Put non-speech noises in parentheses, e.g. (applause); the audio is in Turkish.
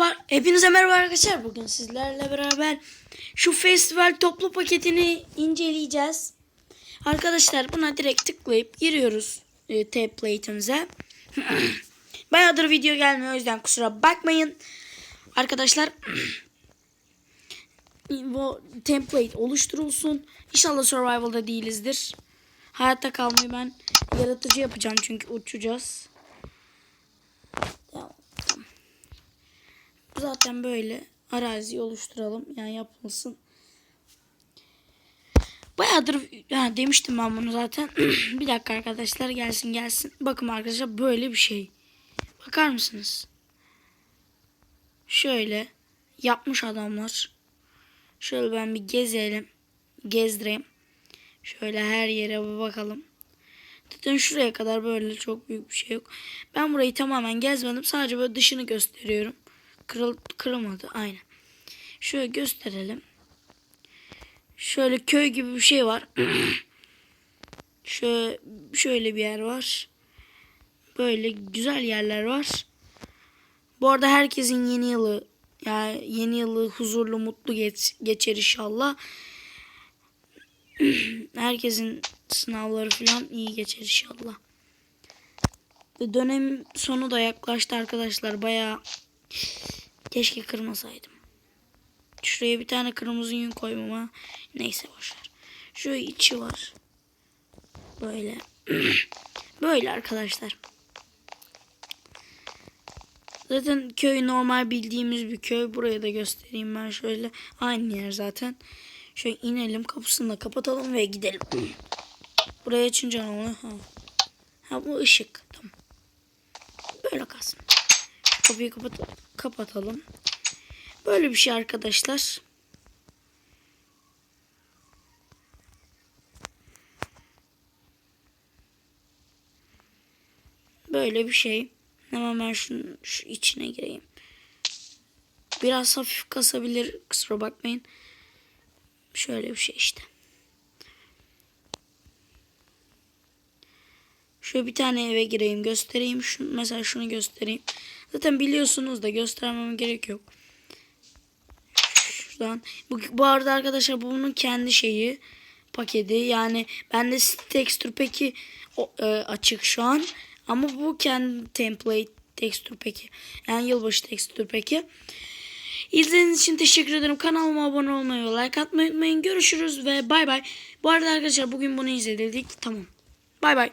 Merhaba, hepinize merhaba arkadaşlar. Bugün sizlerle beraber şu festival toplu paketini inceleyeceğiz. Arkadaşlar buna direkt tıklayıp giriyoruz e, template'imize. (clears throat) Bayağıdır video gelmiyor o yüzden kusura bakmayın. Arkadaşlar (clears throat) bu template oluşturulsun. İnşallah survival'da değilizdir. Hayatta kalmayı ben yaratıcı yapacağım çünkü uçacağız. Zaten böyle arazi oluşturalım. Yani yapılsın. Bayağıdır ha, demiştim ben bunu zaten. (clears throat) bir dakika arkadaşlar gelsin gelsin. Bakın arkadaşlar böyle bir şey. Bakar mısınız? Şöyle yapmış adamlar. Şöyle ben bir gezelim. Gezdireyim. Şöyle her yere bir bakalım. Zaten şuraya kadar böyle çok büyük bir şey yok. Ben burayı tamamen gezmedim. Sadece böyle dışını gösteriyorum. Kırıl, kırılmadı. Aynen. Şöyle gösterelim. Şöyle köy gibi bir şey var. (clears throat) şöyle, şöyle bir yer var. Böyle güzel yerler var. Bu arada herkesin yeni yılı yani yeni yılı huzurlu mutlu geç, geçer inşallah. (clears throat) Herkesin sınavları falan iyi geçer inşallah. Dönem sonu da yaklaştı arkadaşlar. Bayağı keşke kırmasaydım. Şuraya bir tane kırmızı yün koymama. Neyse boşver. Şu içi var. Böyle. (clears throat) Böyle arkadaşlar. Zaten köy normal bildiğimiz bir köy. Burayı da göstereyim ben şöyle. Aynı yer zaten. Şöyle inelim kapısını da kapatalım ve gidelim. (clears throat) Buraya açınca ne oluyor? Ha. ha bu ışık. Tamam. Böyle kalsın. Kapıyı kapat kapatalım. Böyle bir şey arkadaşlar. Böyle bir şey. Hemen ben şunun şu içine gireyim. Biraz hafif kasabilir. Kusura bakmayın. Şöyle bir şey işte. Şöyle bir tane eve gireyim göstereyim. Şu, mesela şunu göstereyim. Zaten biliyorsunuz da göstermeme gerek yok. Şuradan. Bu, bu arada arkadaşlar bu bunun kendi şeyi paketi. Yani bende texture peki o, e, açık şu an. Ama bu kendi template texture peki. Yani yılbaşı texture peki. İzlediğiniz için teşekkür ederim. Kanalıma abone olmayı ve like atmayı unutmayın. Görüşürüz ve bay bay. Bu arada arkadaşlar bugün bunu izledik. Tamam. Bay bay.